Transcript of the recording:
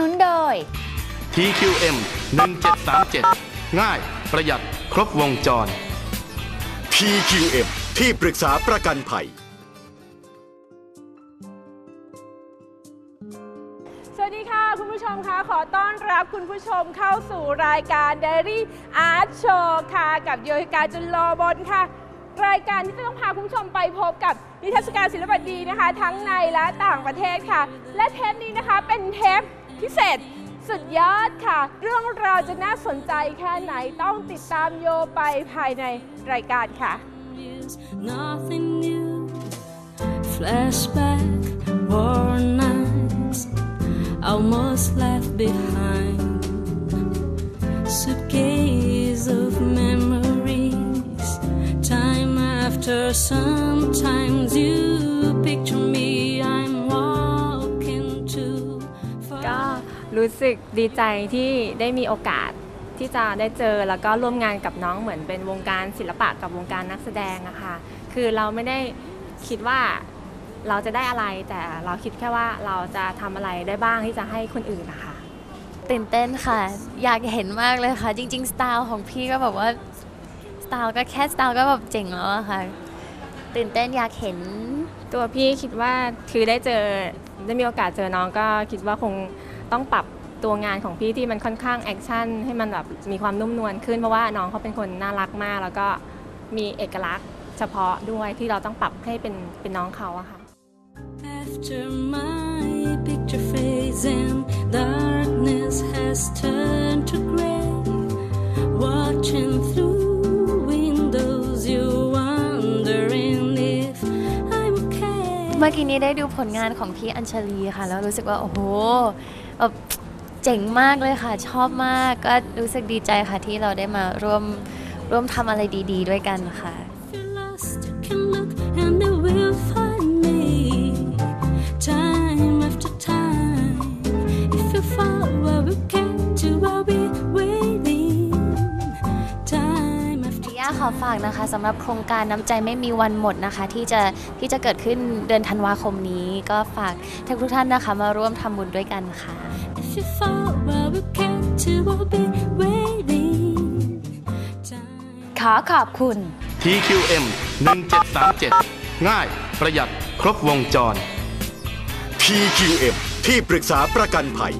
นุนโดย TQM 1737 ง่ายประหยัดครบวงจร TQM ที่ปรึกษาประกันภัย สวัสดีค่ะ คุณผู้ชมคะขอต้อนรับคุณผู้ชมเข้าสู่รายการ Dairy Art Show ค่ะ กับโยธิกาจุลโลบนค่ะ รายการที่จะต้องพาคุณผู้ชมไปพบกับนิทรรศการศิลปะดีนะคะ ทั้งในและต่างประเทศค่ะ และเทปนี้นะคะเป็นเทป พิเศษสุดยอดค่ะ เรื่องราวจะน่าสนใจแค่ไหนต้องติดตามโยไปภายในรายการค่ะ nothing new. Flashback, war nights, almost left behind. Suitcase of memories. Time after, sometimes you picture me. รู้สึกดีใจที่ได้มีโอกาสที่จะได้เจอแล้วก็ร่วมงานกับน้องเหมือนเป็นวงการศิลปะกับวงการนักแสดงอะค่ะคือเราไม่ได้คิดว่าเราจะได้อะไรแต่เราคิดแค่ว่าเราจะทำอะไรได้บ้างที่จะให้คนอื่นนะคะตื่นเต้นค่ะ อยากเห็นมากเลยค่ะ จริง ๆ สไตล์ของพี่ก็แบบว่าสไตล์ก็แค่สไตล์ก็แบบเจ๋งแล้วอะค่ะ ตื่นเต้นอยากเห็นตัวพี่คิดว่าคือได้เจอได้มีโอกาสเจอน้องก็คิดว่าคงต้องปรับ ตัวงานของพี่ที่มันค่อนข้างแอคชั่นให้มันแบบมีความนุ่มนวลขึ้นเพราะว่าน้องเขาเป็นคนน่ารักมาก แล้วก็มีเอกลักษณ์เฉพาะด้วยที่เราต้องปรับให้เป็นเป็นน้องเขาอะค่ะ After my picture fades and darkness has turned to gray, watching through windows, you're wondering if I'm okay. เมื่อกี้นี้ได้ดูผลงานของพี่อัญชลีค่ะ แล้วรู้สึกว่า โอ้โหแบบ เจ๋งมากเลยค่ะ ชอบมากก็รู้สึกดีใจค่ะที่เราได้มาร่วมร่วมทำอะไรดี ๆ ด้วยกันค่ะ อฝากนะคะสำหรับโครงการน้ำใจไม่มีวันหมดนะคะ ที่จะที่จะเกิดขึ้นเดือนธันวาคมนี้ ก็ฝากทุกๆท่านนะคะ มาร่วมทำบุญด้วยกันค่ะ If you fall, I will catch you. I'll be waiting. Time. ขอขอบคุณ TQM 1737 ง่ายประหยัดครบวงจร TQM ที่ปรึกษาประกันภัย